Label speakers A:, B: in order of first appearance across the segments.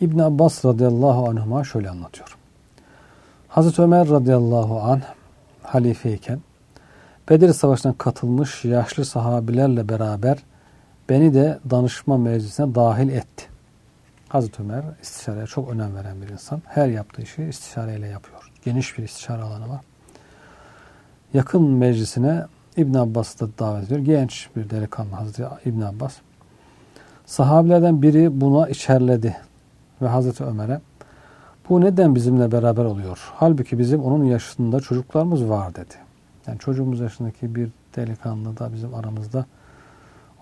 A: İbn Abbas radıyallahu anhuma şöyle anlatıyor. Hazreti Ömer radıyallahu anh halifeyken Bedir Savaşı'na katılmış yaşlı sahabilerle beraber beni de danışma meclisine dahil etti. Hazreti Ömer istişareye çok önem veren bir insan. Her yaptığı işi istişareyle yapıyor. Geniş bir istişare alanı var. Yakın meclisine İbn Abbas'ı da davet ediyor. Genç bir delikanlı Hazreti İbn Abbas. Sahabilerden biri buna içerledi ve Hazreti Ömer'e bu neden bizimle beraber oluyor? Halbuki bizim onun yaşında çocuklarımız var dedi. Yani çocuğumuz yaşındaki bir delikanlı da bizim aramızda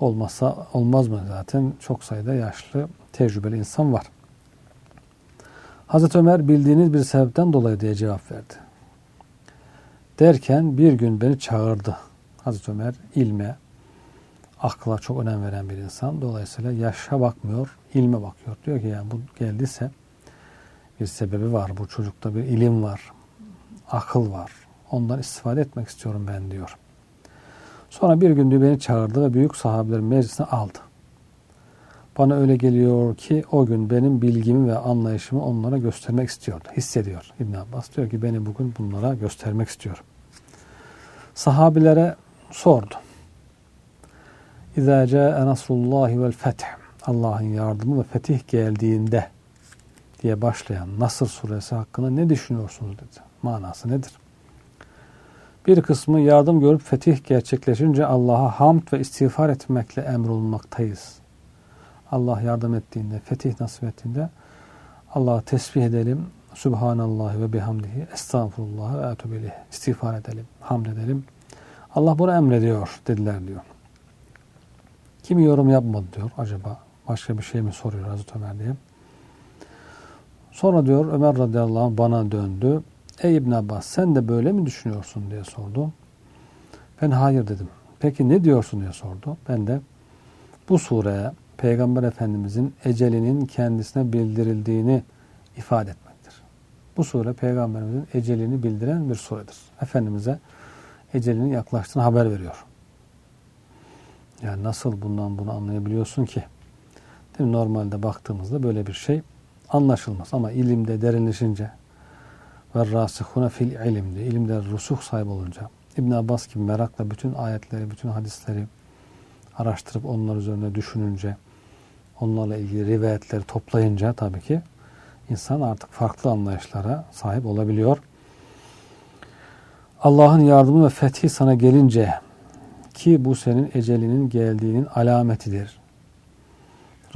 A: olmazsa olmaz mı zaten? Çok sayıda yaşlı, tecrübeli insan var. Hazreti Ömer bildiğiniz bir sebepten dolayı diye cevap verdi. Derken bir gün beni çağırdı. Hazreti Ömer ilme, akla çok önem veren bir insan. Dolayısıyla yaşa bakmıyor, ilme bakıyor. Diyor ki yani bu geldiyse bir sebebi var. Bu çocukta bir ilim var, akıl var. Ondan istifade etmek istiyorum ben diyor. Sonra bir gün diyor beni çağırdı ve büyük sahabelerin meclisine aldı. Bana öyle geliyor ki o gün benim bilgimi ve anlayışımı onlara göstermek istiyordu. Hissediyor İbn Abbas. Diyor ki beni bugün bunlara göstermek istiyor. Sahabilere sordu. İzâ câe nasrullahi vel feth. Allah'ın yardımı ve fetih geldiğinde diye başlayan Nasır suresi hakkında ne düşünüyorsunuz dedi. Manası nedir? Bir kısmı yardım görüp fetih gerçekleşince Allah'a hamd ve istiğfar etmekle emrolunmaktayız. Allah yardım ettiğinde, fetih nasip ettiğinde Allah'a tesbih edelim. Subhanallah ve bihamdihi. Estağfurullah ve etubelih. İstiğfar edelim, hamd edelim. Allah bunu emrediyor dediler diyor. Kimi yorum yapmadı diyor acaba. Başka bir şey mi soruyor Hazreti Ömer diye. Sonra diyor Ömer radıyallahu anh bana döndü. Ey İbn Abbas sen de böyle mi düşünüyorsun diye sordu. Ben hayır dedim. Peki ne diyorsun diye sordu. Ben de bu sureye Peygamber Efendimizin ecelinin kendisine bildirildiğini ifade etmektir. Bu sure Peygamberimizin ecelini bildiren bir suredir. Efendimiz'e ecelinin yaklaştığını haber veriyor. Yani nasıl bundan bunu anlayabiliyorsun ki? Değil mi? Normalde baktığımızda böyle bir şey anlaşılmaz. Ama ilimde derinleşince ve rasihune fil ilimde, ilimde rusuh sahibi olunca İbn Abbas gibi merakla bütün ayetleri, bütün hadisleri araştırıp onlar üzerine düşününce, onlarla ilgili rivayetleri toplayınca tabii ki insan artık farklı anlayışlara sahip olabiliyor. Allah'ın yardımı ve fethi sana gelince ki bu senin ecelinin geldiğinin alametidir.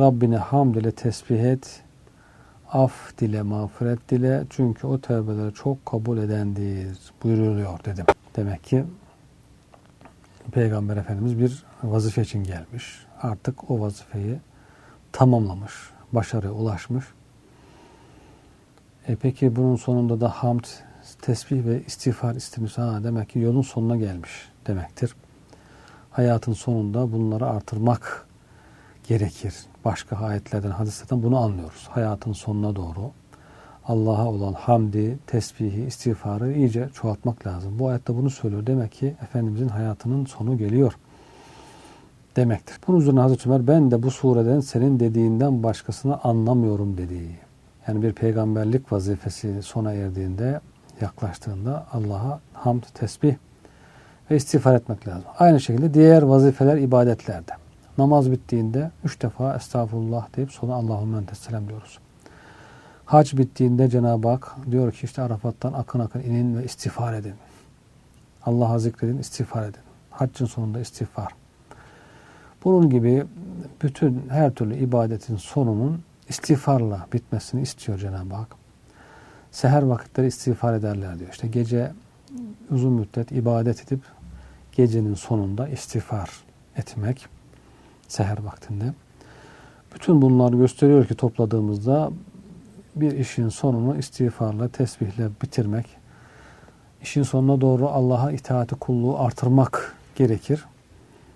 A: Rabbine hamd ile tesbih et, af dile, mağfiret dile çünkü o tevbeleri çok kabul edendir buyuruluyor dedim. Demek ki Peygamber Efendimiz bir vazife için gelmiş. Artık o vazifeyi tamamlamış, başarıya ulaşmış. E peki bunun sonunda da hamd, tesbih ve istiğfar istemiş. Ha, demek ki yolun sonuna gelmiş demektir. Hayatın sonunda bunları artırmak gerekir. Başka ayetlerden, hadislerden bunu anlıyoruz. Hayatın sonuna doğru Allah'a olan hamdi, tesbihi, istiğfarı iyice çoğaltmak lazım. Bu ayette bunu söylüyor. Demek ki Efendimizin hayatının sonu geliyor demektir. Bunun üzerine Hazreti Ömer ben de bu sureden senin dediğinden başkasını anlamıyorum dedi. Yani bir peygamberlik vazifesi sona erdiğinde, yaklaştığında Allah'a hamd, tesbih ve istiğfar etmek lazım. Aynı şekilde diğer vazifeler ibadetlerde. Namaz bittiğinde üç defa estağfurullah deyip sonra Allahümme entesselam diyoruz. Hac bittiğinde Cenab-ı Hak diyor ki işte Arafat'tan akın akın inin ve istiğfar edin. Allah'a zikredin, istiğfar edin. Haccın sonunda istiğfar. Bunun gibi bütün her türlü ibadetin sonunun istiğfarla bitmesini istiyor Cenab-ı Hak. Seher vakitleri istiğfar ederler diyor. İşte gece uzun müddet ibadet edip gecenin sonunda istiğfar etmek seher vaktinde. Bütün bunlar gösteriyor ki topladığımızda bir işin sonunu istiğfarla, tesbihle bitirmek, işin sonuna doğru Allah'a itaati kulluğu artırmak gerekir.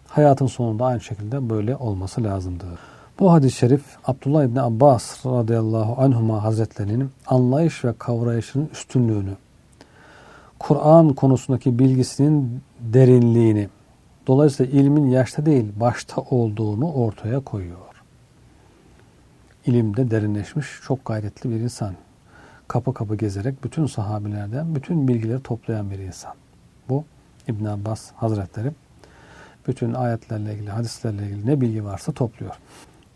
A: Hayatın sonunda aynı şekilde böyle olması lazımdır. Bu hadis-i şerif Abdullah İbni Abbas radıyallahu anhuma hazretlerinin anlayış ve kavrayışının üstünlüğünü, Kur'an konusundaki bilgisinin derinliğini, dolayısıyla ilmin yaşta değil başta olduğunu ortaya koyuyor. ilimde derinleşmiş, çok gayretli bir insan. Kapı kapı gezerek bütün sahabilerden bütün bilgileri toplayan bir insan. Bu İbn Abbas Hazretleri bütün ayetlerle ilgili, hadislerle ilgili ne bilgi varsa topluyor.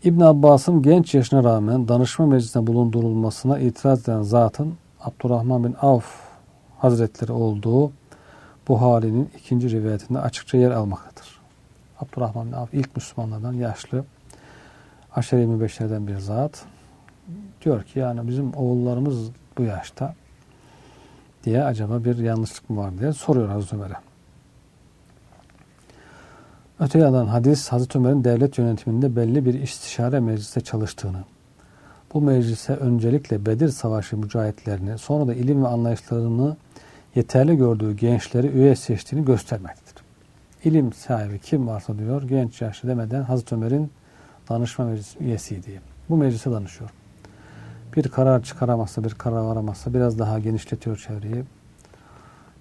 A: İbn Abbas'ın genç yaşına rağmen danışma meclisine bulundurulmasına itiraz eden zatın Abdurrahman bin Avf Hazretleri olduğu Buhari'nin ikinci rivayetinde açıkça yer almaktadır. Abdurrahman bin Avf ilk Müslümanlardan yaşlı aşere-i mübeşşerden bir zat. Diyor ki yani bizim oğullarımız bu yaşta diye acaba bir yanlışlık mı var diye soruyor Hazreti Ömer'e. Öte yandan hadis Hazreti Ömer'in devlet yönetiminde belli bir istişare mecliste çalıştığını, bu meclise öncelikle Bedir Savaşı mücahitlerini, sonra da ilim ve anlayışlarını yeterli gördüğü gençleri üye seçtiğini göstermektedir. İlim sahibi kim varsa diyor, genç yaşlı demeden Hazreti Ömer'in danışma meclisi üyesiydi. Bu meclise danışıyor. Bir karar çıkaramazsa, bir karar varamazsa biraz daha genişletiyor çevreyi.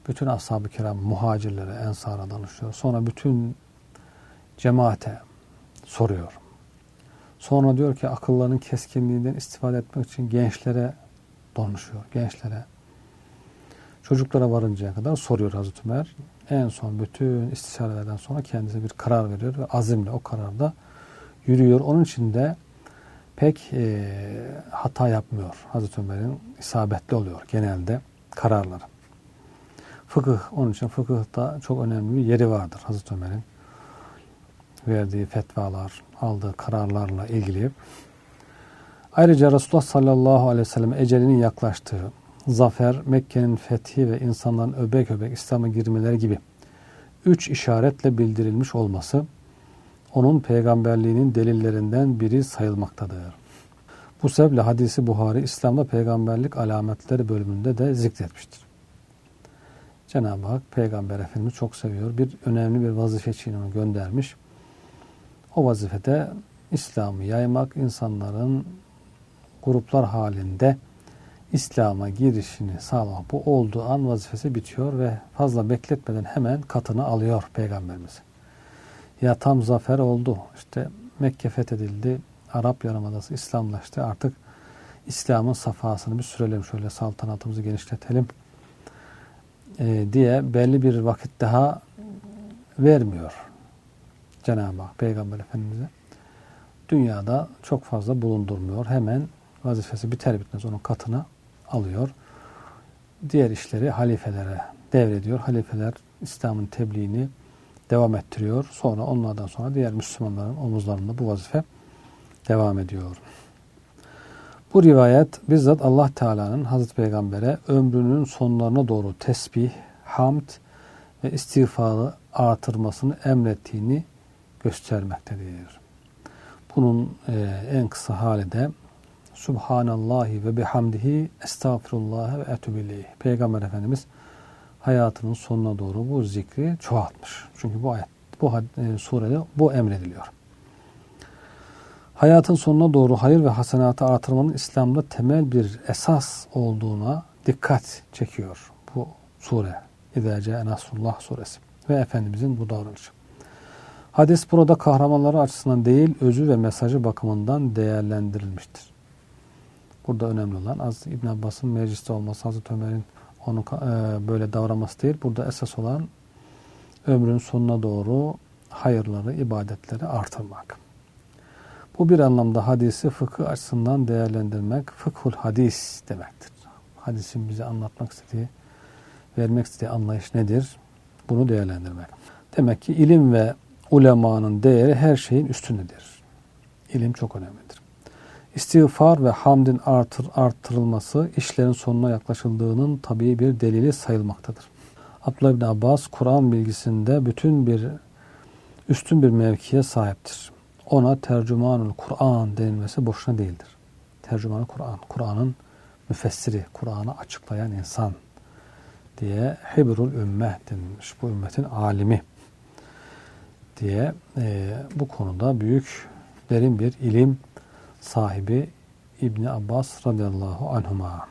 A: Bütün ashab-ı kiram muhacirlere, ensara danışıyor. Sonra bütün cemaate soruyor. Sonra diyor ki akıllarının keskinliğinden istifade etmek için gençlere danışıyor. Gençlere. Çocuklara varıncaya kadar soruyor Hazreti Ömer. En son bütün istişarelerden sonra kendisi bir karar veriyor ve azimle o kararda yürüyor. Onun için de pek e, hata yapmıyor Hazreti Ömer'in isabetli oluyor genelde kararları. Fıkıh, onun için fıkıhta çok önemli bir yeri vardır Hazreti Ömer'in verdiği fetvalar, aldığı kararlarla ilgili. Ayrıca Resulullah sallallahu aleyhi ve sellem ecelinin yaklaştığı, zafer, Mekke'nin fethi ve insanların öbek öbek İslam'a girmeleri gibi üç işaretle bildirilmiş olması onun peygamberliğinin delillerinden biri sayılmaktadır. Bu sebeple hadisi Buhari İslam'da peygamberlik alametleri bölümünde de zikretmiştir. Cenab-ı Hak peygamber efendimizi çok seviyor. Bir önemli bir vazife için onu göndermiş. O vazifede İslam'ı yaymak, insanların gruplar halinde İslam'a girişini sağlamak. Bu olduğu an vazifesi bitiyor ve fazla bekletmeden hemen katını alıyor Peygamberimiz. Ya tam zafer oldu. İşte Mekke fethedildi. Arap Yarımadası İslamlaştı. Artık İslam'ın safhasını bir sürelim. Şöyle saltanatımızı genişletelim. E, diye belli bir vakit daha vermiyor Cenab-ı Hak Peygamber Efendimiz'e. Dünyada çok fazla bulundurmuyor. Hemen vazifesi biter bitmez onun katına alıyor. Diğer işleri halifelere devrediyor. Halifeler İslam'ın tebliğini devam ettiriyor. Sonra onlardan sonra diğer Müslümanların omuzlarında bu vazife devam ediyor. Bu rivayet bizzat Allah Teala'nın Hazreti Peygamber'e ömrünün sonlarına doğru tesbih, hamd ve istiğfarı artırmasını emrettiğini göstermektedir. Bunun e, en kısa hali de Subhanallahi ve bihamdihi estağfirullah ve etübileyh. Peygamber Efendimiz hayatının sonuna doğru bu zikri çoğaltmış. Çünkü bu ayet, bu e, surede bu emrediliyor. Hayatın sonuna doğru hayır ve hasenatı artırmanın İslam'da temel bir esas olduğuna dikkat çekiyor bu sure. İdâ Nasrullah suresi ve Efendimizin bu davranışı. Hadis burada kahramanları açısından değil, özü ve mesajı bakımından değerlendirilmiştir. Burada önemli olan az İbn Abbas'ın mecliste olması, Hazreti Ömer'in onu e, böyle davranması değil. Burada esas olan ömrün sonuna doğru hayırları, ibadetleri artırmak. Bu bir anlamda hadisi fıkıh açısından değerlendirmek, fıkhul hadis demektir. Hadisin bize anlatmak istediği, vermek istediği anlayış nedir? Bunu değerlendirmek. Demek ki ilim ve ulemanın değeri her şeyin üstündedir. İlim çok önemlidir. İstiğfar ve hamdin artır, artırılması işlerin sonuna yaklaşıldığının tabii bir delili sayılmaktadır. Abdullah bin Abbas Kur'an bilgisinde bütün bir üstün bir mevkiye sahiptir. Ona tercümanul Kur'an denilmesi boşuna değildir. Tercümanul Kur'an, Kur'an'ın müfessiri, Kur'an'ı açıklayan insan diye Hibrul Ümmeh denilmiş. Bu ümmetin alimi diye e, bu konuda büyük derin bir ilim sahibi İbni Abbas radıyallahu anhuma.